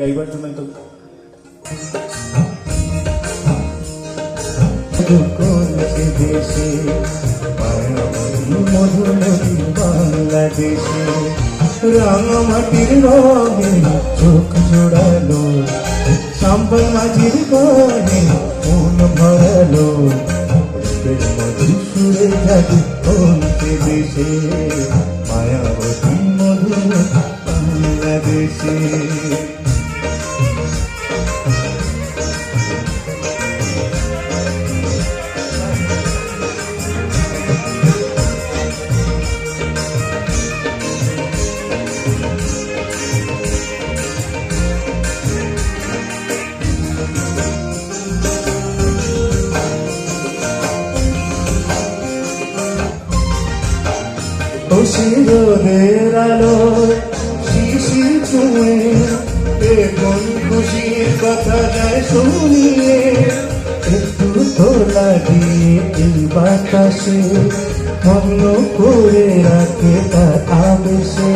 গাইবার জন্য তো দেশে মধুমতি বাংলাদেশে রাঙামাটির রঙে চোখ জোড়ালো সাম্বল মাঝির গানে মন ভরালো রূপের মধু সুরে জাদু কমছে দেশে মায়াবতী মধুমতি বাংলাদেশে। শিরোদের আলো শিশির ছুঁয়ে এ কোন খুশির কথা যায় শুনিয়ে। একটু তোলা দিয়ে এই বাতাসে মগ্ন করে রাখে তার আবেশে।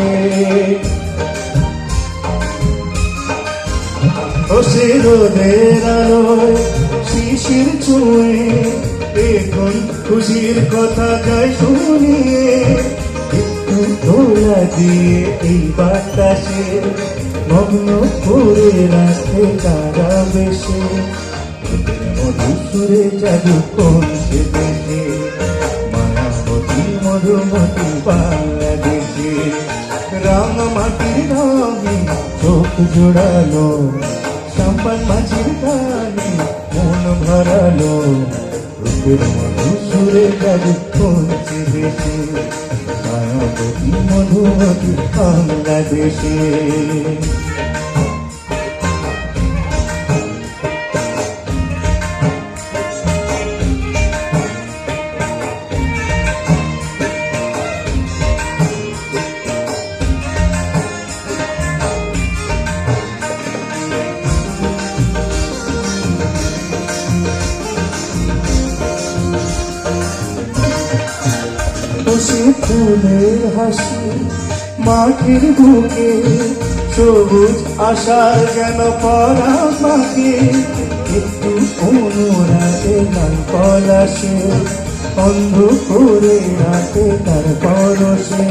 রোদের আলোয় শিশির ছুঁয়ে এখন খুশির কথা যায় শুনিয়ে। তোলা দিয়ে এই বাতাসে মগ্ন করে রাখে তারা বেশে। মধুসুরে জাদু কমছে দেশে? মায়াবতী মধুমতি বাংলাদেশে। রাঙামাটির রঙে চোখ জোড়ালো, সম্পান মাঝির গানে মন ভরালো। রূপের মধুসুরে জাদু কমছে দেশে? মধুমতি বাংলাদেশে। খুশি ফুলের হাসি, মাটির বুকে, সবুজ আশার যেন পরা পাকে একটু অনুরাগে লাল পলাশে অন্ধ করে রাতে তার পরশে।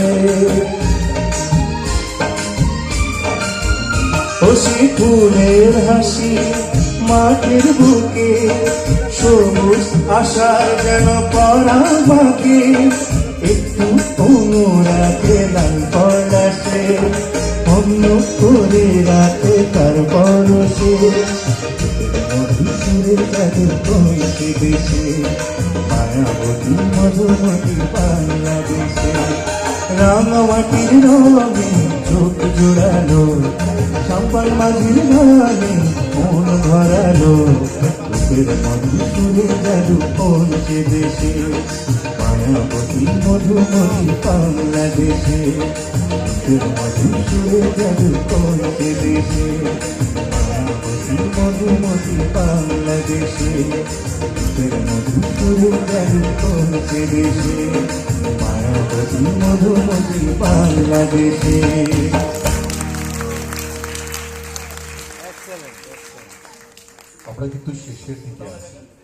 খুশি ফুলের হাসি, মাটির বুকে সবুজ আশার যেন পরা বাকে একটু অনুরাগে লাল পলাশে, অন্য করে রাতে তার পরশে। তাদের পৌঁছে দেশে মায়াবতী মধুমতি বাংলাদেশে। রাঙামাটির রঙে চোখ জোড়ালো সম্পান মাঝির গানে মন ভরালো। রূপের মধুসুরে জাদু পৌঁছে দেশে মায়াবতী মধুমতি বাংলাদেশে রূপের মধুসুরে জাদু পৌঁছে দেশে মায়াবতী মধুমতি বাংলাদেশে রূপের মধুসুরে জাদু পৌঁছে দেশে মায়াবতী মধুমতি বাংলাদেশে para que tu se esqueça em casa.